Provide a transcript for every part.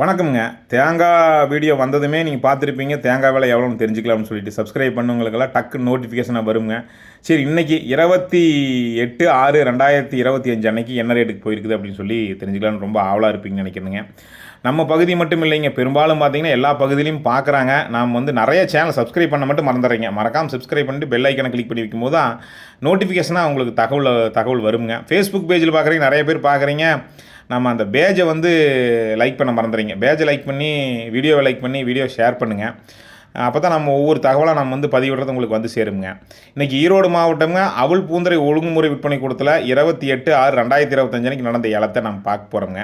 வணக்கம்ங்க. தேங்காய் வீடியோ வந்ததுமே நீங்கள் பார்த்துருப்பீங்க. தேங்காய் விலை எவ்வளோன்னு தெரிஞ்சுக்கலாம்னு சொல்லிட்டு சப்ஸ்கிரைப் பண்ணுவங்களுக்கெல்லாம் டக்கு நோட்டிஃபிகேஷனாக வருங்க. சரி இன்றைக்கி இருபத்தி எட்டு ஆறு ரெண்டாயிரத்தி இருபத்தி அஞ்சு அன்னைக்கு என்ன ரேட்டுக்கு போயிருக்குது அப்படின்னு சொல்லி தெரிஞ்சுக்கலாம்னு ரொம்ப ஆவலாக இருப்பீங்கன்னு நினைக்கிறேங்க நம்ம பகுதி மட்டும் இல்லைங்க. பெரும்பாலும் பார்த்தீங்கன்னா எல்லா பகுதியிலையும் பார்க்குறாங்க நாம் வந்து நிறைய சேனல் சப்ஸ்கிரைப் பண்ண மட்டும் மறந்துடுறீங்க மறக்காமல் சப்ஸ்கிரைப் பண்ணிட்டு பெல் ஐக்கனை கிளிக் பண்ணி வைக்கும்போது தான் நோட்டிஃபிகேஷனாக உங்களுக்கு தகவல் தகவல் வருங்க. ஃபேஸ்புக் பேஜில் பார்க்குறீங்க நிறைய பேர் பார்க்குறீங்க நம்ம அந்த பேஜை வந்து லைக் பண்ண மறந்துடுறீங்க பேஜை லைக் பண்ணி வீடியோவை லைக் பண்ணி வீடியோ ஷேர் பண்ணுங்கள் அப்போ தான் நம்ம ஒவ்வொரு தகவலாக நம்ம வந்து பதிவிடுறது உங்களுக்கு வந்து சேருங்க. இன்றைக்கி ஈரோடு மாவட்டம்ங்க அவள் பூந்தரை ஒழுங்குமுறை விற்பனை கூடத்தில் இருபத்தி எட்டு ஆறு ரெண்டாயிரத்தி இருபத்தஞ்சு அன்றைக்கி நடந்த இலத்தை நம்ம பார்க்க போகிறோங்க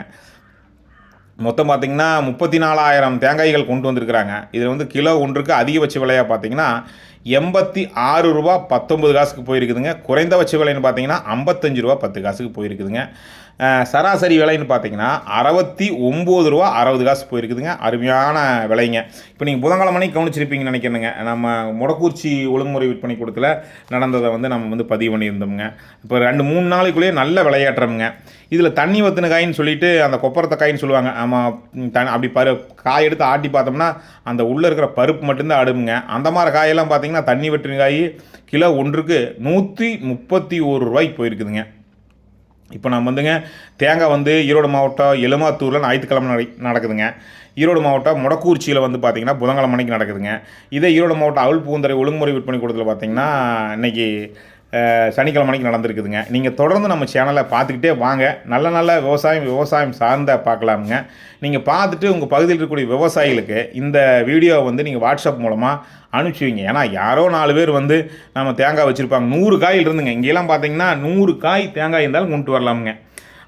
மொத்தம் பார்த்திங்கன்னா முப்பத்தி நாலாயிரம் தேங்காய்கள் கொண்டு வந்திருக்கிறாங்க. இதில் வந்து கிலோ ஒன்றுக்கு அதிகபட்ச விலையாக பார்த்தீங்கன்னா எண்பத்தி ஆறு ரூபா பத்தொம்பது காசுக்கு போயிருக்குதுங்க. குறைந்தபட்ச விலைன்னு பார்த்தீங்கன்னா ஐம்பத்தஞ்சு ரூபா பத்து காசுக்கு போயிருக்குதுங்க. சராசரி விலைன்னு பார்த்தீங்கன்னா அறுபத்தி ஒம்பது ரூபா அறுபது காசு போயிருக்குதுங்க. அருமையான விலைங்க. இப்போ நீங்கள் புதன்கிழமை மணிக்கு கவனிச்சிருப்பீங்கன்னு நினைக்கிறேங்க நம்ம முடக்கூர்ச்சி ஒழுங்குமுறை விற்பனை கூடத்தில் நடந்ததை வந்து நம்ம வந்து பதிவு பண்ணியிருந்தோம்ங்க. இப்போ ரெண்டு மூணு நாளைக்குள்ளேயே நல்ல விளையாட்டுறோம்ங்க இதில் தண்ணி வத்தின காயின்னு சொல்லிட்டு அந்த கொப்பரத்தை காயின்னு சொல்லுவாங்க. நம்ம த அப்படி பரு காய் எடுத்து ஆட்டி பார்த்தோம்னா அந்த உள்ளே இருக்கிற பருப்பு மட்டும்தான் அடுமுங்க அந்த மாதிரி காயெல்லாம் பார்த்தீங்கன்னா தண்ணி வெட்டின கிலோ ஒன்றுக்கு நூற்றி முப்பத்தி ஒரு ரூபாய்க்கு போயிருக்குதுங்க. இப்போ நம்ம வந்துங்க தேங்காய் வந்து ஈரோடு மாவட்டம் எலுமாத்தூரில் ஞாயிற்றுக்கிழமை நடை நடக்குதுங்க. ஈரோடு மாவட்டம் முடக்கூர்ச்சியில் வந்து பார்த்தீங்கன்னா புதன்கிழமை மணிக்கு நடக்குதுங்க. இதே ஈரோடு மாவட்டம் அவள் பூந்தரை ஒழுங்குமுறை விற்பனை கூடத்தில் பார்த்திங்கன்னா இன்னைக்கு சனிக்கிழமைக்கு மணிக்கு நடந்திருக்குதுங்க. நீங்கள் தொடர்ந்து நம்ம சேனலை பார்த்துக்கிட்டே வாங்க. நல்ல நல்ல விவசாயம் விவசாயம் சார்ந்த பார்க்கலாமுங்க. நீங்கள் பார்த்துட்டு உங்கள் பகுதியில் இருக்கக்கூடிய விவசாயிகளுக்கு இந்த வீடியோவை வந்து நீங்கள் வாட்ஸ்அப் மூலமாக அனுப்பிச்சுவிங்க ஏன்னா யாரோ நாலு பேர் வந்து நம்ம தேங்காய் வச்சுருப்பாங்க. நூறு காயில் இருந்துங்க இங்கெல்லாம் பார்த்தீங்கன்னா நூறு காய் தேங்காய் இருந்தாலும் கொண்டு வரலாமுங்க.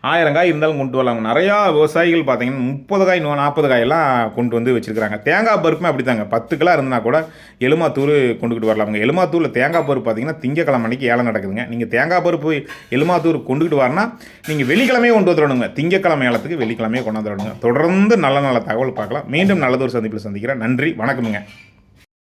ஆயிரம் காய் இருந்தாலும் கொண்டு வரலாங்க நிறையா விவசாயிகள் பார்த்தீங்கன்னா முப்பது காய் நாற்பது காயெல்லாம் கொண்டு வந்து வச்சுருக்காங்க தேங்காய் பருப்புமே அப்படி தாங்க பத்து கிலோ இருந்தால் கூட எலுமாத்தூர் கொண்டுக்கிட்டு வரலாமுங்க எலுமாத்தூரில் தேங்காய் பருப்பு பார்த்தீங்கன்னா திங்கக்கிழமை அன்றைக்கி ஏலம் நடக்குதுங்க. நீங்கள் தேங்காய் பருப்பு எலுமாத்தூர் கொண்டுக்கிட்டு வரனா நீங்கள் வெள்ளிக்கிழமையே கொண்டு வந்துடணுங்க. திங்கக்கிழமை ஏலத்துக்கு வெள்ளிக்கிழமையே கொண்டு வந்துடணுங்க தொடர்ந்து நல்ல நல்ல தகவல் பார்க்கலாம். மீண்டும் நல்லதொரு சந்திப்பில் சந்திக்கிறேன். நன்றி வணக்கமுங்க.